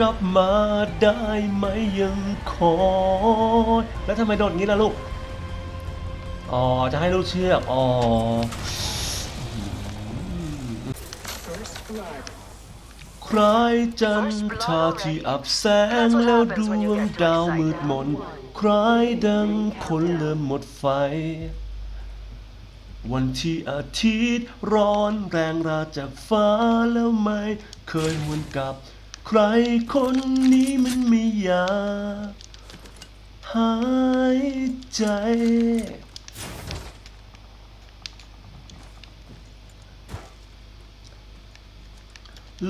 กลับมาได้ไหมยังคอแล้วทำไมโดนงี้ล่ะลูก อ๋อ จะให้ลูกเชือก อ๋อ ใครจันทราที่อับแสงแล้วดวงดาวมืดมน ใครดังคนเริ่มหมดไฟ วันที่อาทิตย์ร้อนแรงราจากฟ้าแล้วไม่เคยหวนกลับ ใครคนนี้มันไม่อยากหายใจ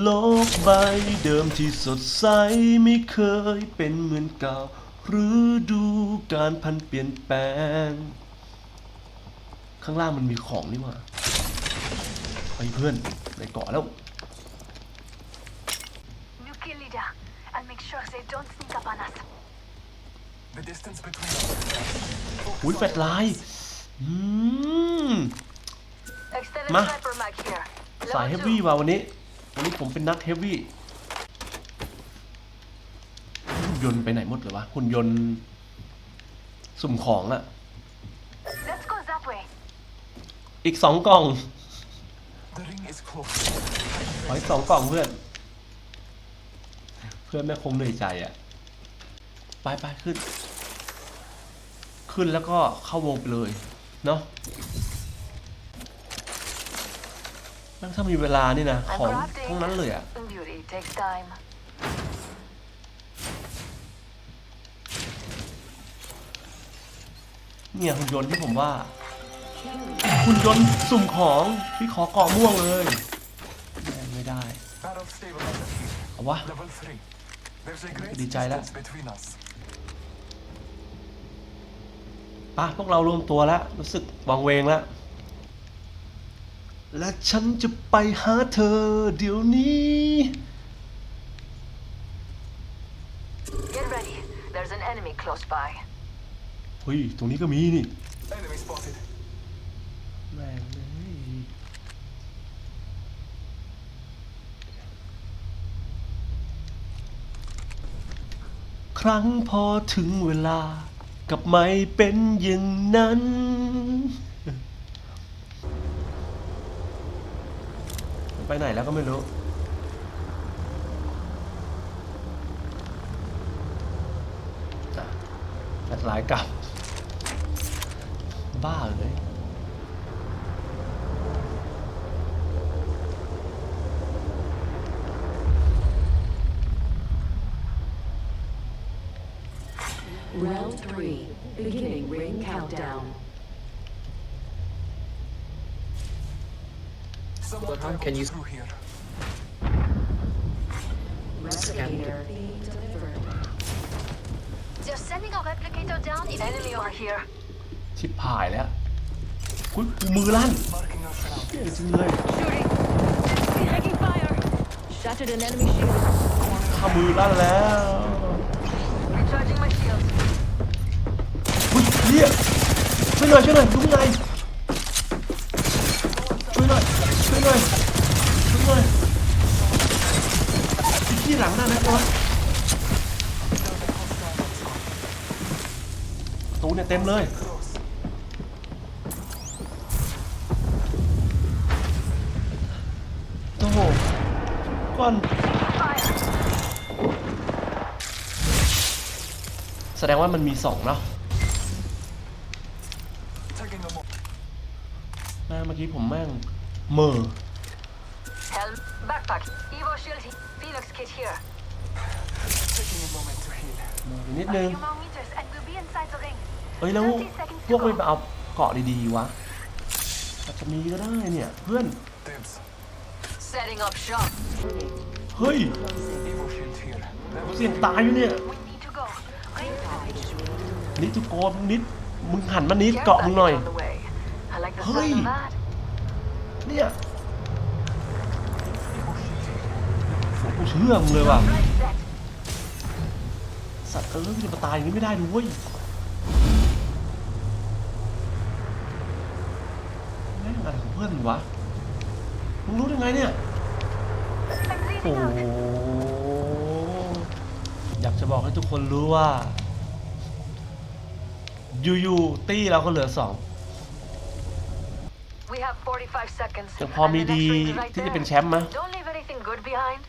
โลกใบเดิมที่สดใสไม่เคยเป็นเหมือนเก่าหรือดูการพันเปลี่ยนแปลง ข้างล่างมันมีของนี่หว่าไปเพื่อนในเกาะแล้ว New kill leader. I'll make sure they don't sneak up on us. The distance between us. อุ้ยแฟลชไลน์อืม Extended Ma. sniper mag here. สายเฮ Level ฟวี่ two. ว่ะวันนี้ วันนี้ผมเป็นนักเฮฟวี่หุ่นยนต์ไปไหนหมดเลยวะหุ่นยนต์ สุ่มของอะ Let's go that way. อีกสองกล่อง The ring is close. ขออีกสองกล่องเพื่อนเพื่อนแม่คงเหนื่อยใจอะ่ะ ไปไปขึ้น ขึ้นแล้วก็เข้าวงไปเลยเนาะแม่งถ้ามีเวลานี่นะ I'm ของ crafting. ทั้งนั้นเลยอะ่ะ Beauty takes time. เนี่ยหุ่นยนต์ที่ผมว่าหุ่นยนต์สุ่มของพี่ขอเกาะม่วงเลยแม่งไม่ได้ Barrel stabilizer here. เอาวะ Level 3. There's a great Đi chạy đó. distance between us. ป่ะพวกเรารวมตัวแล้ว รู้สึกวังเวงแล้ว และฉันจะไปหาเธอเดี๋ยวนี้ Get ready. There's an enemy close by. เฮ้ย ตรงนี้ก็มีนี่ Enemy spotted. แม่งเลย ครั้งพอถึงเวลา กับไม่เป็นอย่างนั้น ไปไหนแล้วก็ไม่รู้อะแอดไลน์กลับ บ้าเลย Round three, beginning ring countdown. Someone how can you- through here. Replicator being delivered. They're sending a replicator down. Enemy over here. ชิบหายแล้วอุ้ยมือลั่น Marking our ground. เก่งจริงเลย Shooting. Taking fire. Shattered an enemy shield. ข้ามือลั่นแล้ว เฮียช่วยหน่อยช่วยหน่อยลุงไงช่วยหน่อยช่วยหน่อยช่วยหน่อยไอ้ที่หลังนั่นนะตัวตูเนี่ยเต็มเลยโอ้โหก้อนแสดงว่ามันมีสองเนาะ Taking a moment. แม่งเมื่อ กี้ผมแม่งเหม่อ Helm. Backpack. Evo shield. he- Phoenix kit here. Taking a moment to heal. เหม่อไปนิด A นึง few more meters and we'll be inside the ring. เอ้ยแล้ว 30 seconds พวก to ไม่ go. ไปเอาเกาะดีๆวะอาจจะมีก็ได้เนี่ย เพื่อน Dibs. Setting up shop. เฮ้ย Evo shield here. Level เสี่ยงตายอยู่เนี่ย We need to go. Ring package. นิดทุกโกนนิด มึงหันมานิด Care เกาะมึงหน่อย package on the way. I like the Hey. sound of that. เนี่ย Evo shield here. กูเชื่อมึงเลยว่ะ สัตว์เออจะมาตายอย่างนี้ไม่ได้ดูเว้ยแม่งอะไรของเพื่อนวะ มึงรู้ได้ไงเนี่ย โอ้โห out. จะบอกให้ทุกคนรู้ว่า อยู่ๆตี้เราก็เหลือสอง have 45 seconds. ยังพอมี and the ดี next ring is right ที่จะเป็น there. แชมป์ไหม Don't leave anything good behind.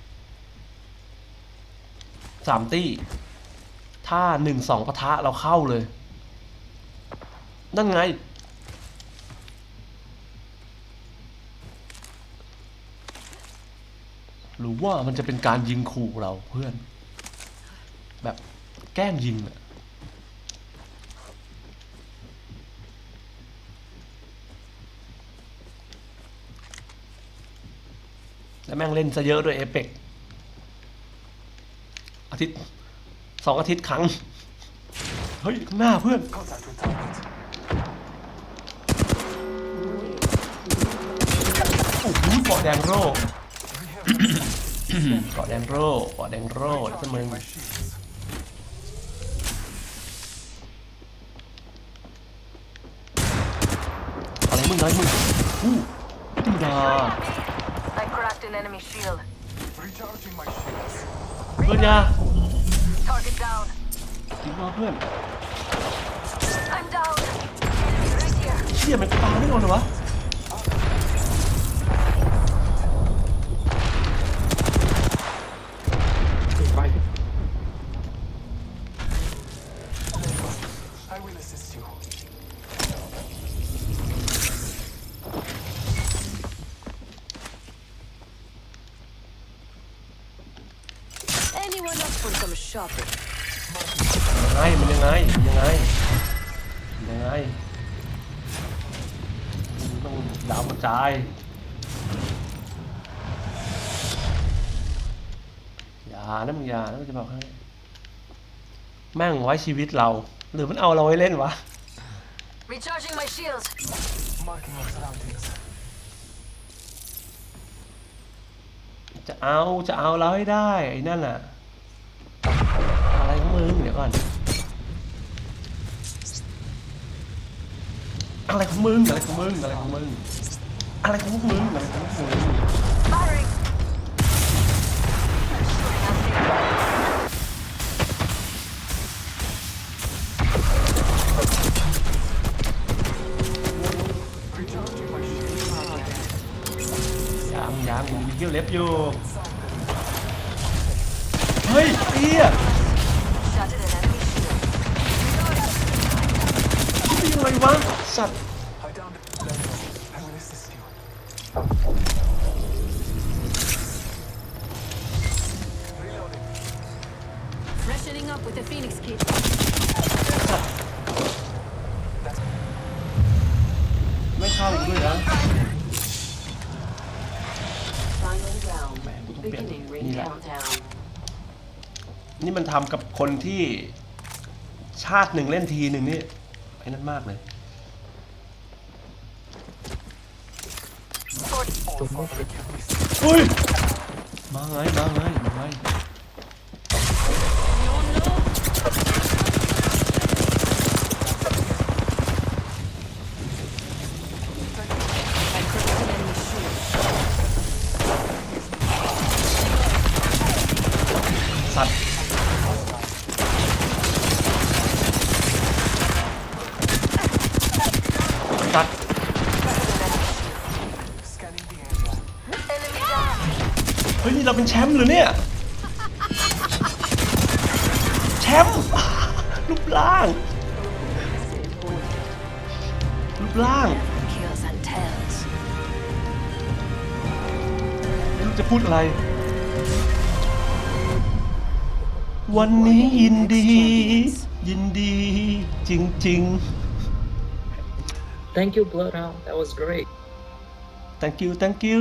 สามตี้ ถ้าหนึ่งสองปะทะเราเข้าเลย นั่นไง หรือว่ามันจะเป็นการยิงขู่เราเพื่อน แบบแกล้งยิงอะ แล้วแม่งเล่นซะเยอะด้วยเอเปกอาทิตย์สองอาทิตย์ครั้ง เฮ้ย ข้างหน้าเพื่อน โอ้โหเกาะแดงโร่เกาะแดงโร่เกาะแดงโร่แล้วก็มึงอะไรมึงอะไรมึงอู้ธรรมดา cracked an enemy shield. Recharging my shields. เพื่อนยา Target down. จริงมาเพื่อน I'm down. Enemy right here. เชี่ยมันปาไม่โดนเหรอวะ I will assist you. ยังไงมันยังไงมันยังไงมันยังไงมึงต้องดาวกระจายอย่านะมึงอย่านะมึงจะบอกให้แม่งไว้ชีวิตเรา หรือมันเอาเราไว้เล่นวะ Recharging my shields. Marking our surroundings. จะเอาจะเอาเราให้ได้ไอ้นั่นน่ะ ก่อน อะไรของมึงอะไรของมึงอะไรของมึงอะไรของมึงอะไรของมึงยังยังมึงมีเกี้ยวเล็บอยู่ เฮ้ยเอี้ย นี่ยังไงวะสัตว์ I downed. Let go. I will assist you. Reloading. Freshening up with the Phoenix kit. ไม่เข้าอีกด้วยนะ Final round. Man, we don't Beginning bet. ring Nila. countdown. นี่มันทำกับคนที่ชาติหนึ่งเล่นทีหนึ่งนี่ ไอ้นั่นมากเลย All father can be อุ้ยมาไงมาไงมาไง เฮ้ยนี่เราเป็นแชมป์เหรือเนี่ย แชมป์รูปร่าง รูปร่าง Kills and tells. ไม่รู้จะพูดอะไร วันนี้ยินดี ยินดีจริง Thank you, Bloodhound. That was great. ๆ thank you thank you